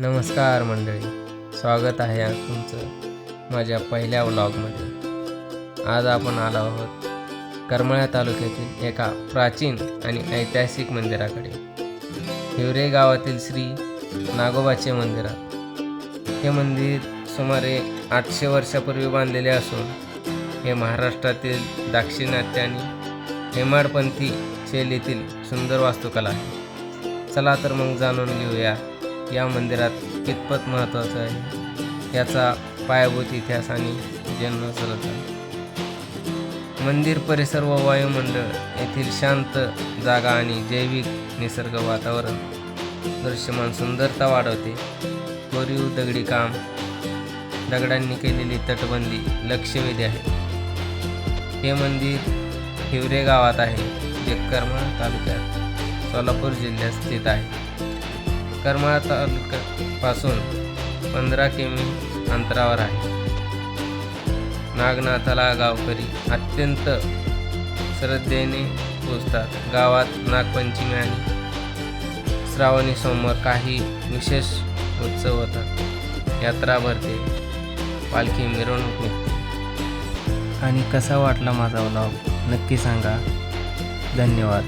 नमस्कार मंडळी स्वागत आहे आज तुमचं माझ्या पहिल्या व्लॉगमध्ये. आज आपण आलो आहोत करमळ्या तालुक्यातील एका प्राचीन आणि ऐतिहासिक मंदिराकडे. हिवरे गावातील श्री नागोबाचे मंदिरात. हे मंदिर सुमारे आठशे वर्षापूर्वी बांधलेले असून हे महाराष्ट्रातील दाक्षिणात्य आणि हेमाडपंथी शैलीतील सुंदर वास्तुकला आहे. चला तर मग जाणून घेऊया या मंदिरात कितपत महत्त्वाचं आहे? याचा पायाभूत इतिहास आणि जन्म सरळता मंदिर परिसर व वायुमंडळ येथील शांत जागा आणि जैविक निसर्ग वातावरण दृश्यमान सुंदरता वाढवते. कोरीव दगडी काम दगडांनी केलेली तटबंदी लक्षवेधी आहे. हे मंदिर हिवरे गावात आहे जे कर्मा तालुक्यात सोलापूर जिल्ह्यात स्थित आहे. करमाळा तालुक्यापासून पंधरा किमी अंतरावर आहे. नागनाथाला गावकरी अत्यंत श्रद्धेने पोचतात गावात नागपंचमी आणि श्रावणी सोमवार काही विशेष उत्सव होतात. यात्रा भरते. पालखी मिरवणूक निघते. आणि कसा वाटला माझा व्लॉग नक्की सांगा. धन्यवाद.